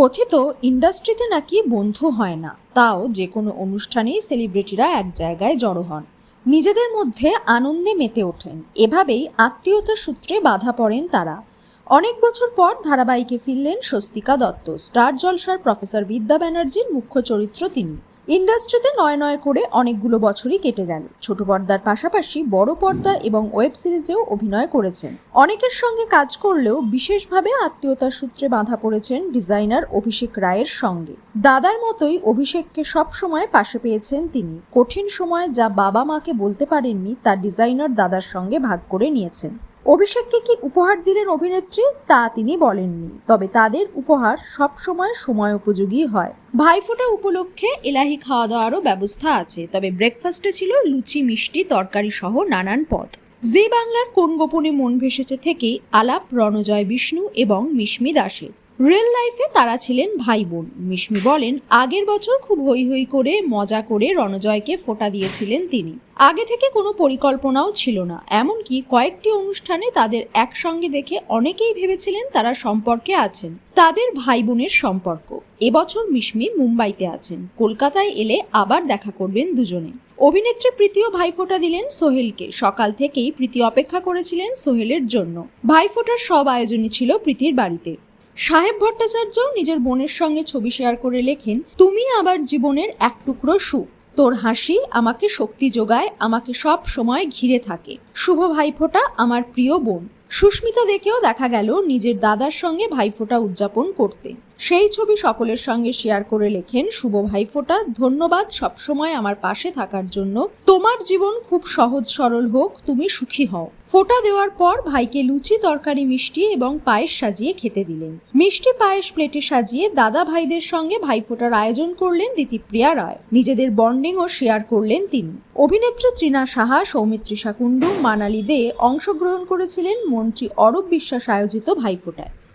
কথিত ইন্ডাস্ট্রিতে নাকি বন্ধু হয় না, তাও যে কোনো অনুষ্ঠানেই সেলিব্রিটিরা এক জায়গায় জড়ো হন। নিজেদের মধ্যে আনন্দে মেতে ওঠেন, এভাবেই আত্মীয়তার সূত্রে বাধা পড়েন তারা। অনেক বছর পর ধারাবাহিকে ফিরলেন স্বস্তিকা দত্ত, স্টার জলসার প্রফেসর বিদ্যা ব্যানার্জির মুখ্য চরিত্র তিনি। ইন্ডাস্ট্রিতে নয় নয় করে অনেকগুলো বছরই কেটে গেল। ছোট পর্দার পাশাপাশি বড় পর্দা এবং ওয়েব সিরিজেও অভিনয় করেছেন। অনেকের সঙ্গে কাজ করলেও বিশেষভাবে আত্মীয়তার সূত্রে বাঁধা পড়েছেন ডিজাইনার অভিষেক রায়ের সঙ্গে। দাদার মতোই অভিষেককে সব সময় পাশে পেয়েছেন তিনি। কঠিন সময় যা বাবা মাকে বলতে পারেননি, তা ডিজাইনার দাদার সঙ্গে ভাগ করে নিয়েছেন। অভিষেককে কি উপহার দিলেন অভিনেত্রী? তা তিনি বলেননি। তবে তাদের উপহার সব সময় সময় উপযোগী হয়। ভাইফোঁটা উপলক্ষে এলাহি খাওয়া দাওয়ারও ব্যবস্থা আছে। তবে ব্রেকফাস্টে ছিল লুচি, মিষ্টি, তরকারি সহ নানান পদ। জি বাংলার কোন গোপনে মন ভেসেছে থেকে আলাপ রণজয় বিষ্ণু এবং মিশমি দাসের। রিয়েল লাইফে তারা ছিলেন ভাই বোন। মিশমি বলেন, আগের বছর খুব হই হই করে, মজা করে রণজয়কে ফোটা দিয়েছিলেন তিনি। আগে থেকে কোনো পরিকল্পনাও ছিল না। এমনকি কয়েকটি অনুষ্ঠানে তাদের একসঙ্গে দেখে অনেকেই ভেবেছিলেন তারা সম্পর্কে আছেন। তাদের ভাই বোনের সম্পর্ক। এবছর মিশমি মুম্বাইতে আছেন। কলকাতায় এলে আবার দেখা করবেন দুজনে। অভিনেত্রী প্রীতিও ভাইফোঁটা দিলেন সোহেলকে। সকাল থেকেই প্রীতি অপেক্ষা করেছিলেন সোহেলের জন্য। ভাইফোঁটার সব আয়োজনই ছিল প্রীতির বাড়িতে। সাহেব ভট্টাচার্য নিজের বোনের সঙ্গে ছবি শেয়ার করে লেখেন, তুমি আবার জীবনের এক টুকরো সুখ। তোর হাসি আমাকে শক্তি যোগায়, আমাকে সব সময় ঘিরে থাকে। শুভ ভাইফোঁটা আমার প্রিয় বোন। সুস্মিতা দেখেও দেখা গেল নিজের দাদার সঙ্গে ভাইফোঁটা উদযাপন করতে। সেই ছবি সকলের সঙ্গে শেয়ার করে লেখেন শুভ ভাইফোঁটা ধন্যবাদ সবসময় আমার পাশে থাকার জন্য। তোমার জীবন খুব সহজ সরল হোক, তুমি সুখী হও। ফোঁটা দেওয়ার পর ভাইকে লুচি, তরকারি, মিষ্টি এবং পায়েস সাজিয়ে খেতে দিলেন। মিষ্টি পায়েস প্লেটে সাজিয়ে দাদা ভাইদের সঙ্গে ভাইফোঁটার আয়োজন করলেন দিতিপ্রিয়া রায়। নিজেদের বন্ডিংও শেয়ার করলেন তিনি। অভিনেত্রী ত্রিনা সাহা সৌমিত্রী শাকুণ্ডু মানালি দে অংশগ্রহণ করেছিলেন মন্ত্রী অরূপ বিশ্বাস আয়োজিত ভাইফোঁটায়